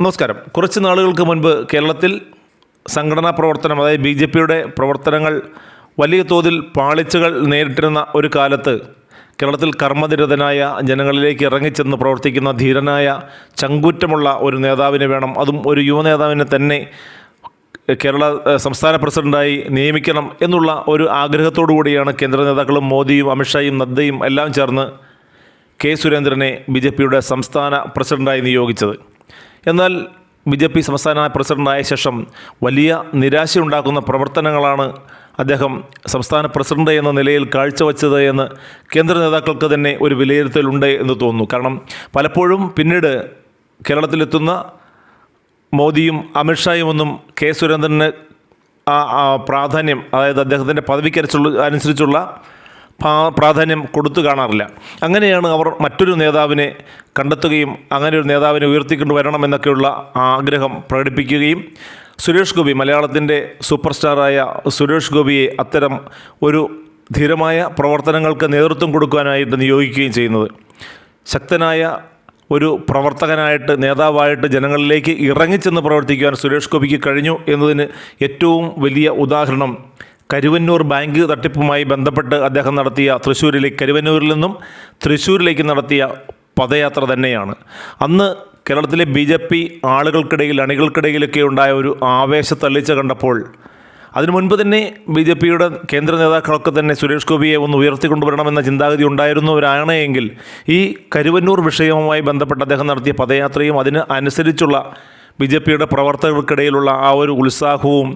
നമസ്കാരം. കുറച്ച് നാളുകൾക്ക് മുൻപ് കേരളത്തിൽ സംഘടനാ പ്രവർത്തനം അതായത് ബി ജെ പിയുടെ പ്രവർത്തനങ്ങൾ വലിയ തോതിൽ പാളിച്ചകൾ നേരിട്ടിരുന്ന ഒരു കാലത്ത് കേരളത്തിൽ കർമ്മനിരതനായ ജനങ്ങളിലേക്ക് ഇറങ്ങിച്ചെന്ന് പ്രവർത്തിക്കുന്ന ധീരനായ ചങ്കൂറ്റമുള്ള ഒരു നേതാവിനെ വേണം അതും ഒരു യുവ നേതാവിനെ തന്നെ കേരള സംസ്ഥാന പ്രസിഡന്റായി നിയമിക്കണം എന്നുള്ള ഒരു ആഗ്രഹത്തോടു കൂടിയാണ് കേന്ദ്ര നേതാക്കളും മോദിയും അമിത്ഷായും നദ്ദയും എല്ലാം ചേർന്ന് കെ സുരേന്ദ്രനെ ബി ജെ പിയുടെ സംസ്ഥാന പ്രസിഡന്റായി നിയോഗിച്ചത്. എന്നാൽ ബി ജെ പി സംസ്ഥാന പ്രസിഡന്റായ ശേഷം വലിയ നിരാശയുണ്ടാക്കുന്ന പ്രവർത്തനങ്ങളാണ് അദ്ദേഹം സംസ്ഥാന പ്രസിഡന്റ് എന്ന നിലയിൽ കാഴ്ചവെച്ചത് എന്ന് കേന്ദ്ര നേതാക്കൾക്ക് തന്നെ ഒരു വിലയിരുത്തലുണ്ട് എന്ന് തോന്നുന്നു. കാരണം പലപ്പോഴും പിന്നീട് കേരളത്തിലെത്തുന്ന മോദിയും അമിത്ഷായും ഒന്നും കെ സുരേന്ദ്രന് ആ പ്രാധാന്യം അതായത് അദ്ദേഹത്തിന്റെ പദവിക്കരച്ചുള്ള അനുസരിച്ചുള്ള പ്രാധാന്യം കൊടുത്തു കാണാറില്ല. അങ്ങനെയാണ് അവർ മറ്റൊരു നേതാവിനെ കണ്ടെത്തുകയും അങ്ങനെ ഒരു നേതാവിനെ ഉയർത്തിക്കൊണ്ട് വരണമെന്നൊക്കെയുള്ള ആഗ്രഹം പ്രകടിപ്പിക്കുകയും സുരേഷ് ഗോപി മലയാളത്തിന്റെ സൂപ്പർ സ്റ്റാറായ സുരേഷ് ഗോപിയെ അത്തരം ഒരു ധീരമായ പ്രവർത്തനങ്ങൾക്ക് നേതൃത്വം കൊടുക്കാനായിട്ട് നിയോഗിക്കുകയും ചെയ്യുന്നത്. ശക്തനായ ഒരു പ്രവർത്തകനായിട്ട് നേതാവായിട്ട് ജനങ്ങളിലേക്ക് ഇറങ്ങിച്ചെന്ന് പ്രവർത്തിക്കുവാൻ സുരേഷ് ഗോപിക്ക് കഴിഞ്ഞു എന്നതിന് ഏറ്റവും വലിയ ഉദാഹരണം കരുവന്നൂർ ബാങ്ക് തട്ടിപ്പുമായി ബന്ധപ്പെട്ട് അദ്ദേഹം നടത്തിയ തൃശ്ശൂരിലെ കരുവന്നൂരിൽ നിന്നും തൃശ്ശൂരിലേക്ക് നടത്തിയ പദയാത്ര തന്നെയാണ്. അന്ന് കേരളത്തിലെ ബി ജെ പി ആളുകൾക്കിടയിൽ അണികൾക്കിടയിലൊക്കെ ഉണ്ടായ ഒരു ആവേശ തള്ളിച്ച കണ്ടപ്പോൾ അതിനു മുൻപ് തന്നെ ബി ജെ പിയുടെ കേന്ദ്ര നേതാക്കളൊക്കെ തന്നെ സുരേഷ് ഗോപിയെ ഒന്ന് ഉയർത്തിക്കൊണ്ടുവരണമെന്ന ചിന്താഗതി ഉണ്ടായിരുന്നവരാണ് എങ്കിൽ ഈ കരുവന്നൂർ വിഷയവുമായി ബന്ധപ്പെട്ട് അദ്ദേഹം നടത്തിയ പദയാത്രയും അതിന് അനുസരിച്ചുള്ള ബി ജെ പിയുടെ പ്രവർത്തകർക്കിടയിലുള്ള ആ ഒരു ഉത്സാഹവും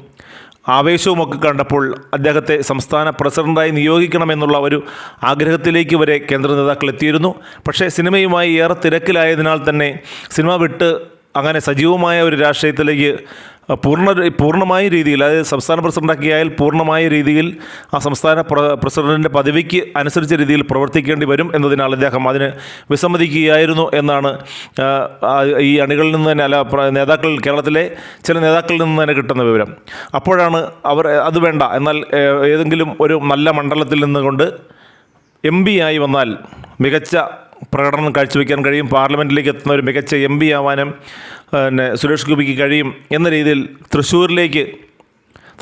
ആവേശവുമൊക്കെ കണ്ടപ്പോൾ അദ്ദേഹത്തെ സംസ്ഥാന പ്രസിഡന്റായി നിയോഗിക്കണമെന്നുള്ള ഒരു ആഗ്രഹത്തിലേക്ക് വരെ കേന്ദ്ര നേതാക്കൾ എത്തിയിരുന്നു. പക്ഷേ സിനിമയുമായി ഏറെ തിരക്കിലായതിനാൽ തന്നെ സിനിമ വിട്ട് അങ്ങനെ സജീവമായ ഒരു രാഷ്ട്രീയത്തിലേക്ക് പൂർണ പൂർണമായ രീതിയിൽ അതായത് സംസ്ഥാന പ്രസിഡന്റാക്കിയാൽ പൂർണമായ രീതിയിൽ ആ സംസ്ഥാന പ്ര പ്രസിഡന്റിന്റെ പദവിക്ക് അനുസരിച്ച രീതിയിൽ പ്രവർത്തിക്കേണ്ടി വരും എന്നതിനാൽ അദ്ദേഹം അതിന് വിസമ്മതിക്കുകയായിരുന്നു എന്നാണ് ഈ അണികളിൽ നിന്ന് തന്നെ അല്ല നേതാക്കൾ കേരളത്തിലെ ചില നേതാക്കളിൽ നിന്ന് തന്നെ കിട്ടുന്ന വിവരം. അപ്പോഴാണ് അവർ അത് വേണ്ട എന്നാൽ ഏതെങ്കിലും ഒരു നല്ല മണ്ഡലത്തിൽ നിന്നുകൊണ്ട് എം പി ആയി വന്നാൽ മികച്ച പ്രകടനം കാഴ്ചവെക്കാൻ കഴിയും. പാർലമെന്റിലേക്ക് എത്തുന്ന ഒരു മികച്ച എം പി ആവാനും പിന്നെ സുരേഷ് ഗോപിക്ക് കഴിയും എന്ന രീതിയിൽ തൃശ്ശൂരിലേക്ക്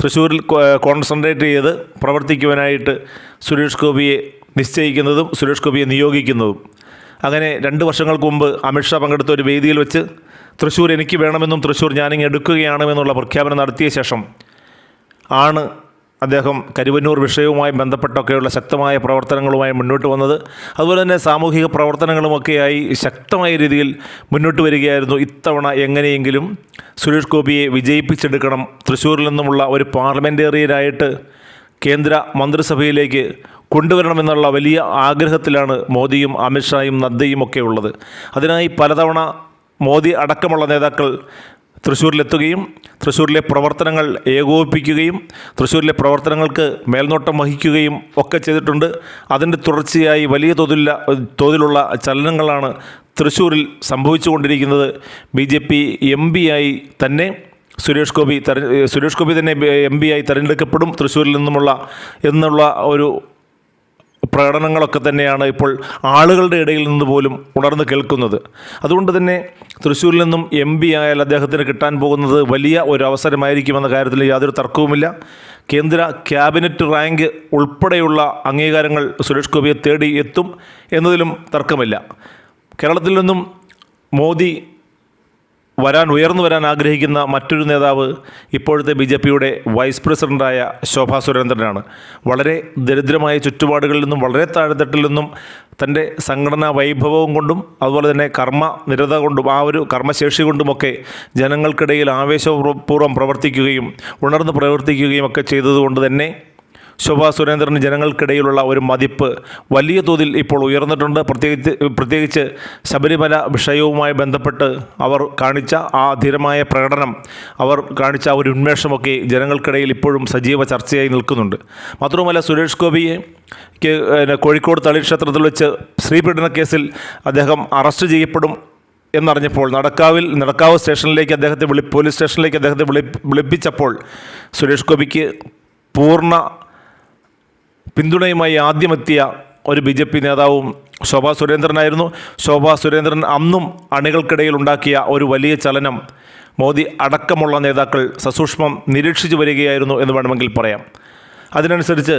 തൃശ്ശൂരിൽ കോൺസെൻട്രേറ്റ് ചെയ്ത് പ്രവർത്തിക്കുവാനായിട്ട് സുരേഷ് ഗോപിയെ നിശ്ചയിക്കുന്നതും സുരേഷ് ഗോപിയെ നിയോഗിക്കുന്നതും. അങ്ങനെ രണ്ട് വർഷങ്ങൾക്ക് മുമ്പ് അമിത്ഷാ പങ്കെടുത്ത ഒരു വേദിയിൽ വെച്ച് തൃശ്ശൂർ എനിക്ക് വേണമെന്നും തൃശ്ശൂർ ഞാനിങ്ങ് എടുക്കുകയാണെന്നുള്ള പ്രഖ്യാപനം നടത്തിയ ശേഷം ആണ് അദ്ദേഹം കരുവന്നൂർ വിഷയവുമായി ബന്ധപ്പെട്ടൊക്കെയുള്ള ശക്തമായ പ്രവർത്തനങ്ങളുമായി മുന്നോട്ട് വന്നത്. അതുപോലെ തന്നെ സാമൂഹിക പ്രവർത്തനങ്ങളുമൊക്കെയായി ശക്തമായ രീതിയിൽ മുന്നോട്ട് വരികയായിരുന്നു ഇത്തവണ എങ്ങനെയെങ്കിലും. സുരേഷ് ഗോപിയെ വിജയിപ്പിച്ചെടുക്കണം. തൃശ്ശൂരിൽ നിന്നുമുള്ള ഒരു പാർലമെന്റേറിയനായിട്ട് കേന്ദ്ര മന്ത്രിസഭയിലേക്ക് കൊണ്ടുവരണമെന്നുള്ള വലിയ ആഗ്രഹത്തിലാണ് മോദിയും അമിത്ഷായും നദ്ദയും ഒക്കെ ഉള്ളത് അതിനായി പലതവണ മോദി അടക്കമുള്ള നേതാക്കൾ തൃശ്ശൂരിലെത്തുകയും തൃശ്ശൂരിലെ പ്രവർത്തനങ്ങൾ ഏകോപിപ്പിക്കുകയും തൃശ്ശൂരിലെ പ്രവർത്തനങ്ങൾക്ക് മേൽനോട്ടം വഹിക്കുകയും ഒക്കെ ചെയ്തിട്ടുണ്ട്. അതിന്റെ തുടർച്ചയായി വലിയ തോതിലുള്ള തോതിലുള്ള ചലനങ്ങളാണ് തൃശ്ശൂരിൽ സംഭവിച്ചുകൊണ്ടിരിക്കുന്നത്. B J P M P ആയി തന്നെ സുരേഷ് ഗോപി തെര സുരേഷ് ഗോപി തന്നെ എം പി ആയി തെരഞ്ഞെടുക്കപ്പെടും തൃശ്ശൂരിൽ നിന്നുമുള്ള എന്നുള്ള ഒരു പ്രകടനങ്ങളൊക്കെ തന്നെയാണ് ഇപ്പോൾ ആളുകളുടെ ഇടയിൽ നിന്ന് പോലും ഉണർന്നു കേൾക്കുന്നത്. അതുകൊണ്ട് തന്നെ തൃശ്ശൂരിൽ നിന്നും എം പി ആയാൽ അദ്ദേഹത്തിന് കിട്ടാൻ പോകുന്നത് വലിയ ഒരു അവസരമായിരിക്കുമെന്ന കാര്യത്തിൽ യാതൊരു തർക്കവുമില്ല. കേന്ദ്ര ക്യാബിനറ്റ് റാങ്ക് ഉൾപ്പെടെയുള്ള അംഗീകാരങ്ങൾ സുരേഷ് ഗോപിയെ തേടി എത്തും എന്നതിലും തർക്കമില്ല. കേരളത്തിൽ നിന്നും മോദി വരാൻ ഉയർന്നു വരാൻ ആഗ്രഹിക്കുന്ന മറ്റൊരു നേതാവ് ഇപ്പോഴത്തെ ബി ജെ പിയുടെ വൈസ് പ്രസിഡന്റായ ശോഭാ സുരേന്ദ്രനാണ്. വളരെ ദരിദ്രമായ ചുറ്റുപാടുകളിൽ നിന്നും വളരെ താഴെത്തട്ടിൽ നിന്നും തന്റെ സംഘടനാ വൈഭവവും കൊണ്ടും അതുപോലെ തന്നെ കർമ്മ നിരത കൊണ്ടും ആ ഒരു കർമ്മശേഷി കൊണ്ടുമൊക്കെ ജനങ്ങൾക്കിടയിൽ ആവേശപൂർവം പ്രവർത്തിക്കുകയും ഉണർന്ന് പ്രവർത്തിക്കുകയും ഒക്കെ ചെയ്തതുകൊണ്ട് തന്നെ ശോഭാ സുരേന്ദ്രന് ജനങ്ങൾക്കിടയിലുള്ള ഒരു മതിപ്പ് വലിയ തോതിൽ ഇപ്പോൾ ഉയർന്നിട്ടുണ്ട്. പ്രത്യേകിച്ച് പ്രത്യേകിച്ച് ശബരിമല വിഷയവുമായി ബന്ധപ്പെട്ട് അവർ കാണിച്ച ആ ധീരമായ പ്രകടനം അവർ കാണിച്ച ഒരു ഉന്മേഷമൊക്കെ ജനങ്ങൾക്കിടയിൽ ഇപ്പോഴും സജീവ ചർച്ചയായി നിൽക്കുന്നുണ്ട്. മാത്രവുമല്ല സുരേഷ് ഗോപിയെ കോഴിക്കോട് തളി ക്ഷേത്രത്തിൽ വെച്ച് സ്ത്രീപീഡന കേസിൽ അദ്ദേഹം അറസ്റ്റ് ചെയ്യപ്പെടും എന്നറിഞ്ഞപ്പോൾ നടക്കാവിൽ നടക്കാവ് സ്റ്റേഷനിലേക്ക് അദ്ദേഹത്തെ വിളി പോലീസ് സ്റ്റേഷനിലേക്ക് അദ്ദേഹത്തെ വിളി വിളിപ്പിച്ചപ്പോൾ സുരേഷ് ഗോപിക്ക് പൂർണ പിന്തുണയുമായി ആദ്യമെത്തിയ ഒരു ബി ജെ പി നേതാവും ശോഭാ സുരേന്ദ്രനായിരുന്നു. ശോഭാ സുരേന്ദ്രൻ അന്നും അണികൾക്കിടയിൽ ഉണ്ടാക്കിയ ഒരു വലിയ ചലനം മോദി അടക്കമുള്ള നേതാക്കൾ സസൂക്ഷ്മം നിരീക്ഷിച്ചു വരികയായിരുന്നു എന്ന് വേണമെങ്കിൽ പറയാം. അതിനനുസരിച്ച്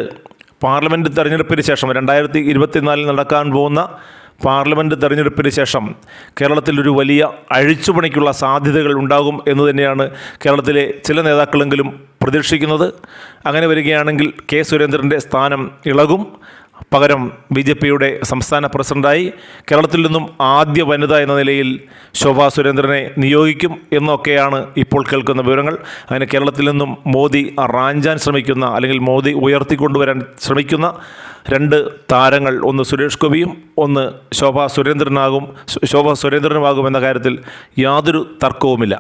പാർലമെന്റ് തെരഞ്ഞെടുപ്പിന് ശേഷം രണ്ടായിരത്തി ഇരുപത്തിനാലിൽ നടക്കാൻ പോകുന്ന പാർലമെന്റ് തെരഞ്ഞെടുപ്പിന് ശേഷം കേരളത്തിൽ ഒരു വലിയ അഴിച്ചുപണിക്കുള്ള സാധ്യതകൾ ഉണ്ടാകും എന്ന് തന്നെയാണ് കേരളത്തിലെ ചില നേതാക്കളെങ്കിലും പ്രതീക്ഷിക്കുന്നത്. അങ്ങനെ വരികയാണെങ്കിൽ കെ സുരേന്ദ്രന്റെ സ്ഥാനം ഇളകും. പകരം ബി ജെ പിയുടെ സംസ്ഥാന പ്രസിഡന്റായി കേരളത്തിൽ നിന്നും ആദ്യ വനിത എന്ന നിലയിൽ ശോഭാ സുരേന്ദ്രനെ നിയോഗിക്കും എന്നൊക്കെയാണ് ഇപ്പോൾ കേൾക്കുന്ന വിവരങ്ങൾ. അങ്ങനെ കേരളത്തിൽ നിന്നും മോദി റാഞ്ചാൻ ശ്രമിക്കുന്ന അല്ലെങ്കിൽ മോദി ഉയർത്തിക്കൊണ്ടുവരാൻ ശ്രമിക്കുന്ന രണ്ട് താരങ്ങൾ ഒന്ന് സുരേഷ് ഗോപിയും ഒന്ന് ശോഭാ സുരേന്ദ്രനാകും ശോഭാ സുരേന്ദ്രനുമാകും എന്ന കാര്യത്തിൽ യാതൊരു തർക്കവുമില്ല.